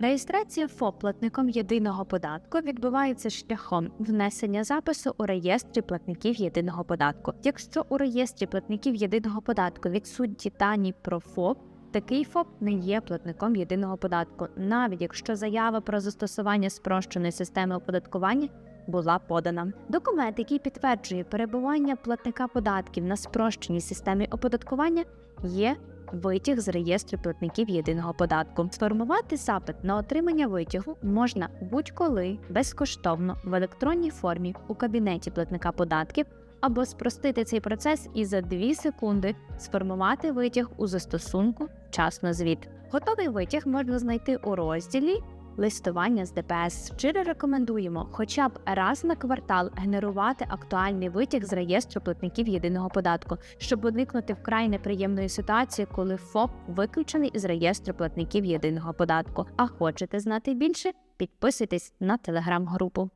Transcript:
Реєстрація ФОП платником єдиного податку відбувається шляхом внесення запису у реєстрі платників єдиного податку. Якщо у реєстрі платників єдиного податку відсутні дані про ФОП, такий ФОП не є платником єдиного податку, навіть якщо заява про застосування спрощеної системи оподаткування була подана. Документ, який підтверджує перебування платника податків на спрощеній системі оподаткування, є витяг з реєстру платників єдиного податку. Сформувати запит на отримання витягу можна будь-коли безкоштовно в електронній формі у кабінеті платника податків або спростити цей процес і за 2 секунди сформувати витяг у застосунку Вчасно звіт. Готовий витяг можна знайти у розділі листування з ДПС. Щиро рекомендуємо хоча б раз на квартал генерувати актуальний витяг з реєстру платників єдиного податку, щоб уникнути вкрай неприємної ситуації, коли ФОП виключений із реєстру платників єдиного податку. А хочете знати більше? Підписуйтесь на телеграм-групу.